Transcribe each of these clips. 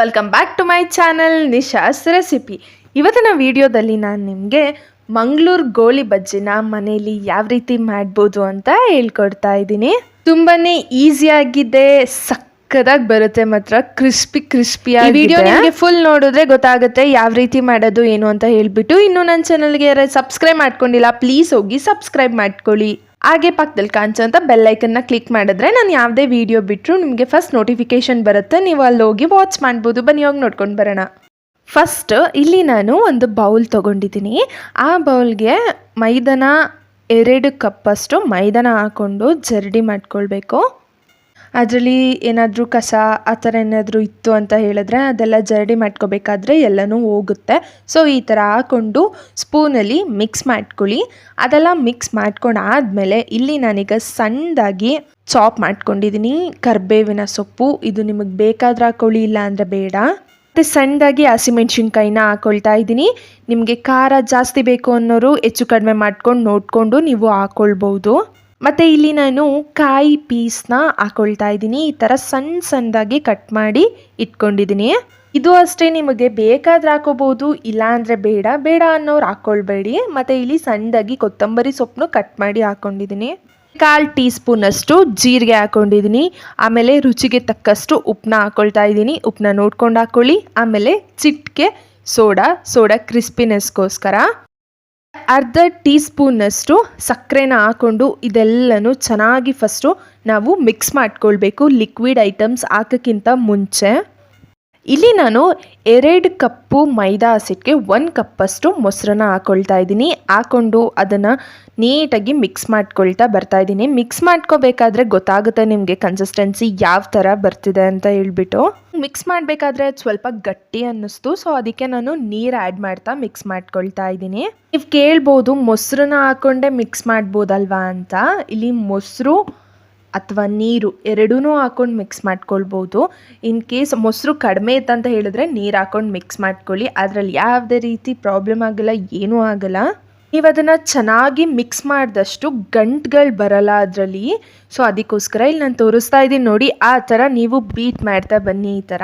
Welcome back to my channel Nisha's recipe ಇವತ್ತಿನ ವಿಡಿಯೋದಲ್ಲಿ ನಾನು ನಿಮಗೆ ಮಂಗಳೂರು ಗೋಳಿ ಬಜ್ಜಿನ ಮನೆಯಲ್ಲಿ ಯಾವ ರೀತಿ ಮಾಡ್ಬೋದು ಅಂತ ಹೇಳ್ಕೊಡ್ತಾ ಇದ್ದೀನಿ. ತುಂಬಾ ಈಸಿಯಾಗಿದೆ ಸಕ್ಕದಾಗಿ ಬರುತ್ತೆ ಮಾತ್ರ ಕ್ರಿಸ್ಪಿ ಕ್ರಿಸ್ಪಿ ವಿಡಿಯೋ ನಿಮಗೆ ಫುಲ್ ನೋಡಿದ್ರೆ ಗೊತ್ತಾಗುತ್ತೆ ಯಾವ ರೀತಿ ಮಾಡೋದು ಏನು ಅಂತ ಹೇಳ್ಬಿಟ್ಟು. ಇನ್ನು ನನ್ನ ಚಾನಲ್ಗೆ ಯಾರು ಸಬ್ಸ್ಕ್ರೈಬ್ ಮಾಡ್ಕೊಂಡಿಲ್ಲ ಪ್ಲೀಸ್ ಹೋಗಿ ಸಬ್ಸ್ಕ್ರೈಬ್ ಮಾಡ್ಕೊಳ್ಳಿ. ಹಾಗೆ ಪಕ್ಕದಲ್ಲಿ ಕಾಣಿಸೋಂಥ ಬೆಲ್ಲೈಕನ್ನ ಕ್ಲಿಕ್ ಮಾಡಿದ್ರೆ ನಾನು ಯಾವುದೇ ವಿಡಿಯೋ ಬಿಟ್ಟರು ನಿಮಗೆ ಫಸ್ಟ್ ನೋಟಿಫಿಕೇಶನ್ ಬರುತ್ತೆ. ನೀವು ಅಲ್ಲಿ ಹೋಗಿ ವಾಚ್ ಮಾಡ್ಬೋದು. ಬನ್ನಿ, ಹೋಗಿ ನೋಡ್ಕೊಂಡು ಬರೋಣ. ಫಸ್ಟ್ ಇಲ್ಲಿ ನಾನು ಒಂದು ಬೌಲ್ ತೊಗೊಂಡಿದ್ದೀನಿ. ಆ ಬೌಲ್ಗೆ ಮೈದಾನ ಎರಡು ಕಪ್ಪಷ್ಟು ಮೈದಾನ ಹಾಕ್ಕೊಂಡು ಜರಡಿ ಮಾಡ್ಕೊಳ್ಬೇಕು. ಅದರಲ್ಲಿ ಏನಾದರೂ ಕಸ, ಆ ಥರ ಏನಾದರೂ ಇತ್ತು ಅಂತ ಹೇಳಿದ್ರೆ ಅದೆಲ್ಲ ಜರಡಿ ಮಾಡ್ಕೋಬೇಕಾದ್ರೆ ಎಲ್ಲನೂ ಹೋಗುತ್ತೆ. ಸೊ ಈ ಥರ ಹಾಕ್ಕೊಂಡು ಸ್ಪೂನಲ್ಲಿ ಮಿಕ್ಸ್ ಮಾಡ್ಕೊಳ್ಳಿ. ಅದೆಲ್ಲ ಮಿಕ್ಸ್ ಮಾಡ್ಕೊಂಡು ಆದಮೇಲೆ ಇಲ್ಲಿ ನಾನೀಗ ಸಣ್ಣದಾಗಿ ಚಾಪ್ ಮಾಡ್ಕೊಂಡಿದ್ದೀನಿ ಕರ್ಬೇವಿನ ಸೊಪ್ಪು. ಇದು ನಿಮಗೆ ಬೇಕಾದ್ರೆ ಹಾಕೊಳ್ಳಿ ಇಲ್ಲ ಅಂದರೆ ಬೇಡ. ಮತ್ತು ಸಣ್ಣದಾಗಿ ಹಸಿಮೆಣ್ಸಿನ್ಕಾಯಿನ ಹಾಕೊಳ್ತಾ ಇದ್ದೀನಿ. ನಿಮಗೆ ಖಾರ ಜಾಸ್ತಿ ಬೇಕು ಅನ್ನೋರು ಹೆಚ್ಚು ಕಡಿಮೆ ಮಾಡ್ಕೊಂಡು ನೋಡಿಕೊಂಡು ನೀವು ಹಾಕ್ಕೊಳ್ಬೋದು ಮತ್ತು ಇಲ್ಲಿ ನಾನು ಕಾಯಿ ಪೀಸ್ನ ಹಾಕೊಳ್ತಾ ಇದ್ದೀನಿ. ಈ ಥರ ಸಣ್ಣ ಸಣ್ಣದಾಗಿ ಕಟ್ ಮಾಡಿ ಇಟ್ಕೊಂಡಿದ್ದೀನಿ. ಇದು ಅಷ್ಟೇ ನಿಮಗೆ ಬೇಕಾದ್ರೆ ಹಾಕೋಬೋದು, ಇಲ್ಲಾಂದರೆ ಬೇಡ. ಬೇಡ ಅನ್ನೋರು ಹಾಕ್ಕೊಳ್ಬೇಡಿ ಮತ್ತು ಇಲ್ಲಿ ಸಣ್ಣದಾಗಿ ಕೊತ್ತಂಬರಿ ಸೊಪ್ಪನ್ನು ಕಟ್ ಮಾಡಿ ಹಾಕ್ಕೊಂಡಿದ್ದೀನಿ ಕಾಲು ಟೀ ಸ್ಪೂನಷ್ಟು ಜೀರಿಗೆ ಹಾಕ್ಕೊಂಡಿದ್ದೀನಿ ಆಮೇಲೆ ರುಚಿಗೆ ತಕ್ಕಷ್ಟು ಉಪ್ಪನ್ನ ಹಾಕ್ಕೊಳ್ತಾ ಇದ್ದೀನಿ. ಉಪ್ಪನ್ನ ನೋಡ್ಕೊಂಡು ಹಾಕ್ಕೊಳ್ಳಿ ಆಮೇಲೆ ಚಿಟ್ಕೆ, ಸೋಡಾ ಸೋಡಾ ಕ್ರಿಸ್ಪಿನೆಸ್ಗೋಸ್ಕರ ಅರ್ಧ ಟೀ ಸ್ಪೂನ್ನಷ್ಟು ಸಕ್ಕರೆನ ಹಾಕ್ಕೊಂಡು ಇದೆಲ್ಲನೂ ಚೆನ್ನಾಗಿ ಫಸ್ಟು ನಾವು ಮಿಕ್ಸ್ ಮಾಡ್ಕೊಳ್ಬೇಕು. ಲಿಕ್ವಿಡ್ ಐಟಮ್ಸ್ ಹಾಕೋಕ್ಕಿಂತ ಮುಂಚೆ. ಇಲ್ಲಿ ನಾನು ಎರಡು ಕಪ್ಪು ಮೈದಾ ಹಸಿಟ್ಟಿಗೆ ಒಂದು ಕಪ್ಪಷ್ಟು ಮೊಸರನ್ನ ಹಾಕ್ಕೊಳ್ತಾ ಇದ್ದೀನಿ. ಹಾಕ್ಕೊಂಡು ಅದನ್ನು ನೀಟಾಗಿ ಮಿಕ್ಸ್ ಮಾಡ್ಕೊಳ್ತಾ ಬರ್ತಾ ಇದ್ದೀನಿ. ಮಿಕ್ಸ್ ಮಾಡ್ಕೋಬೇಕಾದ್ರೆ ಗೊತ್ತಾಗುತ್ತೆ ನಿಮಗೆ ಕನ್ಸಿಸ್ಟೆನ್ಸಿ ಯಾವ ಥರ ಬರ್ತಿದೆ ಅಂತ ಹೇಳ್ಬಿಟ್ಟು. ಮಿಕ್ಸ್ ಮಾಡಬೇಕಾದ್ರೆ ಸ್ವಲ್ಪ ಗಟ್ಟಿ ಅನ್ನಿಸ್ತು. ಸೊ ಅದಕ್ಕೆ ನಾನು ನೀರು ಆ್ಯಡ್ ಮಾಡ್ತಾ ಮಿಕ್ಸ್ ಮಾಡ್ಕೊಳ್ತಾ ಇದ್ದೀನಿ. ನೀವು ಕೇಳ್ಬೋದು ಮೊಸರನ್ನ ಹಾಕ್ಕೊಂಡೆ ಮಿಕ್ಸ್ ಮಾಡ್ಬೋದಲ್ವಾ ಅಂತ. ಇಲ್ಲಿ ಮೊಸರು ಅಥವಾ ನೀರು ಎರಡೂ ಹಾಕ್ಕೊಂಡು ಮಿಕ್ಸ್ ಮಾಡ್ಕೊಳ್ಬೋದು. ಇನ್ ಕೇಸ್ ಮೊಸರು ಕಡಿಮೆ ಇತ್ತಂತ ಹೇಳಿದ್ರೆ ನೀರು ಹಾಕ್ಕೊಂಡು ಮಿಕ್ಸ್ ಮಾಡ್ಕೊಳ್ಳಿ. ಅದರಲ್ಲಿ ಯಾವುದೇ ರೀತಿ ಪ್ರಾಬ್ಲಮ್ ಆಗಲ್ಲ, ಏನೂ ಆಗಲ್ಲ. ನೀವು ಅದನ್ನು ಚೆನ್ನಾಗಿ ಮಿಕ್ಸ್ ಮಾಡಿದಷ್ಟು ಗಂಟುಗಳು ಬರಲ್ಲ ಅದರಲ್ಲಿ. ಸೊ ಅದಕ್ಕೋಸ್ಕರ ಇಲ್ಲಿ ನಾನು ತೋರಿಸ್ತಾ ಇದ್ದೀನಿ ನೋಡಿ, ಆ ಥರ ನೀವು ಬೀಟ್ ಮಾಡ್ತಾ ಬನ್ನಿ ಈ ಥರ.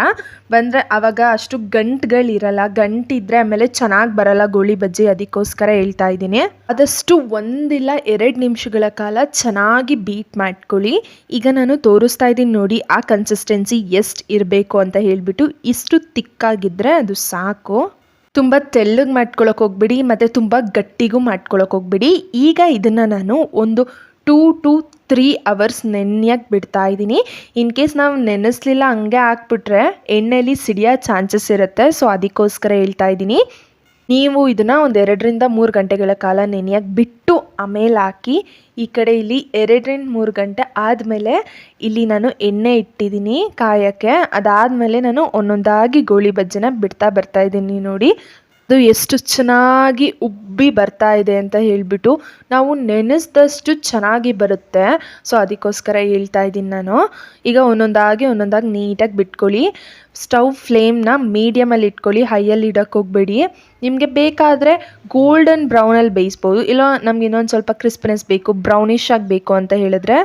ಬಂದರೆ ಆವಾಗ ಅಷ್ಟು ಗಂಟುಗಳಿರಲ್ಲ ಗಂಟಿದ್ರೆ ಆಮೇಲೆ ಚೆನ್ನಾಗಿ ಬರಲ್ಲ ಗೋಳಿ ಬಜ್ಜಿ ಅದಕ್ಕೋಸ್ಕರ ಹೇಳ್ತಾ ಇದ್ದೀನಿ. ಆದಷ್ಟು ಒಂದಿಲ್ಲ ಎರಡು ನಿಮಿಷಗಳ ಕಾಲ ಚೆನ್ನಾಗಿ ಬೀಟ್ ಮಾಡ್ಕೊಳ್ಳಿ. ಈಗ ನಾನು ತೋರಿಸ್ತಾ ಇದ್ದೀನಿ ನೋಡಿ, ಆ ಕನ್ಸಿಸ್ಟೆನ್ಸಿ ಎಷ್ಟು ಇರಬೇಕು ಅಂತ ಹೇಳಿಬಿಟ್ಟು, ಇಷ್ಟು ತಿಕ್ಕಾಗಿದ್ದರೆ ಅದು ಸಾಕು. ತುಂಬ ತೆಳ್ಳಗೆ ಮಾಡ್ಕೊಳಕ್ಕೆ ಹೋಗ್ಬಿಡಿ, ಮತ್ತು ತುಂಬ ಗಟ್ಟಿಗೂ ಮಾಡ್ಕೊಳಕ್ಕೆ ಹೋಗ್ಬಿಡಿ. ಈಗ ಇದನ್ನು ನಾನು ಒಂದು ಟೂ ಟು ತ್ರೀ ಅವರ್ಸ್ ನೆನೆಯಕ್ಕೆ ಬಿಡ್ತಾ ಇದ್ದೀನಿ. ಇನ್ ಕೇಸ್ ನಾವು ನೆನೆಸ್ಲಿಲ್ಲ, ಹಂಗೆ ಹಾಕ್ಬಿಟ್ರೆ ಎಣ್ಣೆಲಿ ಸಿಡಿಯೋ ಚಾನ್ಸಸ್ ಇರುತ್ತೆ. ಸೊ, ಅದಕ್ಕೋಸ್ಕರ ಹೇಳ್ತಾ ಇದ್ದೀನಿ. ನೀವು ಇದನ್ನು ಒಂದು ಎರಡರಿಂದ ಮೂರು ಗಂಟೆಗಳ ಕಾಲ ನೆನೆಯಕ್ಕೆ ಬಿಟ್ಟು ಆಮೇಲೆ ಹಾಕಿ ಈ ಕಡೆ ಇಲ್ಲಿ ಎರಡರಿಂದ ಮೂರು ಗಂಟೆ ಆದಮೇಲೆ ಇಲ್ಲಿ ನಾನು ಎಣ್ಣೆ ಇಟ್ಟಿದ್ದೀನಿ ಕಾಯೋಕ್ಕೆ. ಅದಾದಮೇಲೆ ನಾನು ಒಂದೊಂದಾಗಿ ಗೋಳಿ ಬಜ್ಜಿನ ಬಿಡ್ತಾ ಬರ್ತಾ ಇದ್ದೀನಿ ನೋಡಿ. ಅದು ಎಷ್ಟು ಚೆನ್ನಾಗಿ ಉಬ್ಬಿ ಬರ್ತಾ ಇದೆ ಅಂತ ಹೇಳಿಬಿಟ್ಟು ನಾವು ನೆನೆಸಿದಷ್ಟು ಚೆನ್ನಾಗಿ ಬರುತ್ತೆ. ಸೊ ಅದಕ್ಕೋಸ್ಕರ ಹೇಳ್ತಾ ಇದ್ದೀನಿ ನಾನು. ಈಗ ಒಂದೊಂದಾಗಿ ಒಂದೊಂದಾಗಿ ನೀಟಾಗಿ ಬಿಟ್ಕೊಳ್ಳಿ. ಸ್ಟವ್ ಫ್ಲೇಮ್ನ ಮೀಡಿಯಮಲ್ಲಿ ಇಟ್ಕೊಳ್ಳಿ ಹೈಯಲ್ಲಿ ಇಡೋಕ್ಕೆ ಹೋಗಬೇಡಿ. ನಿಮಗೆ ಬೇಕಾದರೆ ಗೋಲ್ಡನ್ ಬ್ರೌನಲ್ಲಿ ಬೇಯಿಸ್ಬೋದು. ಇಲ್ಲ ನಮ್ಗೆ ಇನ್ನೊಂದು ಸ್ವಲ್ಪ ಕ್ರಿಸ್ಪಿನೆಸ್ ಬೇಕು ಬ್ರೌನಿಶ್ ಆಗಿ ಬೇಕು ಅಂತ ಹೇಳಿದ್ರೆ.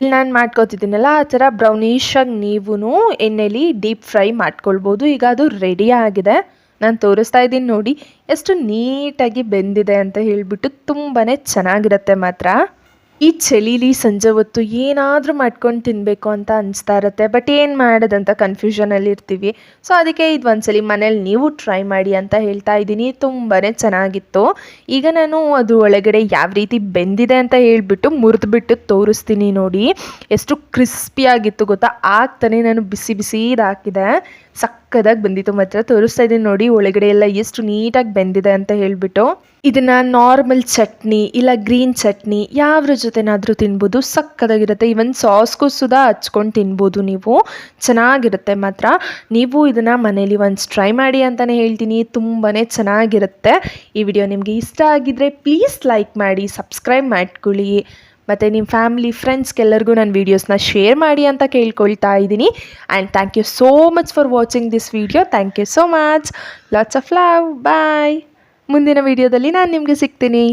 ಇಲ್ಲಿ ನಾನು ಮಾಡ್ಕೋತಿದ್ದೀನಲ್ಲ, ಆ ಥರ ಬ್ರೌನಿಶಾಗಿ ನೀವು ಎಣ್ಣೆಲಿ ಡೀಪ್ ಫ್ರೈ ಮಾಡ್ಕೊಳ್ಬೋದು. ಈಗ ಅದು ರೆಡಿ ಆಗಿದೆ. ನಾನು ತೋರಿಸ್ತಾ ಇದ್ದೀನಿ ನೋಡಿ. ಎಷ್ಟು ನೀಟಾಗಿ ಬೆಂದಿದೆ ಅಂತ ಹೇಳಿಬಿಟ್ಟು ತುಂಬಾ ಚೆನ್ನಾಗಿರುತ್ತೆ ಮಾತ್ರ. ಈ ಚಳಿಲಿ ಸಂಜೆ ಹೊತ್ತು ಏನಾದರೂ ಮಾಡ್ಕೊಂಡು ತಿನ್ನಬೇಕು ಅಂತ ಅನಿಸ್ತಾ ಇರುತ್ತೆ. ಬಟ್ ಏನು ಮಾಡೋದಂತ ಕನ್ಫ್ಯೂಷನಲ್ಲಿ ಇರ್ತೀವಿ. ಸೊ ಅದಕ್ಕೆ ಇದು ಒಂದ್ಸಲಿ ಮನೇಲಿ ನೀವು ಟ್ರೈ ಮಾಡಿ ಅಂತ ಹೇಳ್ತಾ ಇದ್ದೀನಿ. ತುಂಬಾ ಚೆನ್ನಾಗಿತ್ತು. ಈಗ ನಾನು ಅದು ಒಳಗಡೆ ಯಾವ ರೀತಿ ಬೆಂದಿದೆ ಅಂತ ಹೇಳಿಬಿಟ್ಟು ಮುರಿದ್ಬಿಟ್ಟು ತೋರಿಸ್ತೀನಿ ನೋಡಿ. ಎಷ್ಟು ಕ್ರಿಸ್ಪಿಯಾಗಿತ್ತು ಗೊತ್ತಾ? ಆಗ್ತಾನೆ ನಾನು ಬಿಸಿ ಬಿಸಿದು ಹಾಕಿದೆ. ಸಕ್ಕದಾಗಿ ಬಂದಿತ್ತು. ಮಾತ್ರ ತೋರಿಸ್ತಾ ಇದ್ದೀನಿ ನೋಡಿ, ಒಳಗಡೆ ಎಲ್ಲ ಎಷ್ಟು ನೀಟಾಗಿ ಬೆಂದಿದೆ ಅಂತ ಹೇಳಿಬಿಟ್ಟು. ಇದನ್ನು ನಾರ್ಮಲ್ ಚಟ್ನಿ ಇಲ್ಲ ಗ್ರೀನ್ ಚಟ್ನಿ ಯಾವ್ರ ಜೊತೆನಾದರೂ ತಿನ್ಬೋದು. ಸಕ್ಕದಾಗಿರುತ್ತೆ. ಇವನ್ ಸಾಸ್ಗೂ ಸುದಾ ಹಚ್ಕೊಂಡು ತಿನ್ಬೋದು ನೀವು. ಚೆನ್ನಾಗಿರುತ್ತೆ ಮಾತ್ರ. ನೀವು ಇದನ್ನು ಮನೇಲಿ ಒನ್ಸ್ ಟ್ರೈ ಮಾಡಿ ಅಂತಲೇ ಹೇಳ್ತೀನಿ. ತುಂಬಾ ಚೆನ್ನಾಗಿರುತ್ತೆ. ಈ ವಿಡಿಯೋ ನಿಮಗೆ ಇಷ್ಟ ಆಗಿದ್ರೆ ಪ್ಲೀಸ್ ಲೈಕ್ ಮಾಡಿ ಸಬ್ಸ್ಕ್ರೈಬ್ ಮಾಡ್ಕೊಳ್ಳಿ. ಮತ್ತು ನಿಮ್ಮ ಫ್ಯಾಮಿಲಿ ಫ್ರೆಂಡ್ಸ್ಗೆಲ್ಲರಿಗೂ ನನ್ನ ವೀಡಿಯೋಸ್ನ ಶೇರ್ ಮಾಡಿ ಅಂತ ಕೇಳ್ಕೊಳ್ತಾ ಇದ್ದೀನಿ. And thank you so much for watching this video thank you so much lots of love bye ಮುಂದಿನ ವೀಡಿಯೋದಲ್ಲಿ ನಾನು ನಿಮಗೆ ಸಿಗ್ತೀನಿ.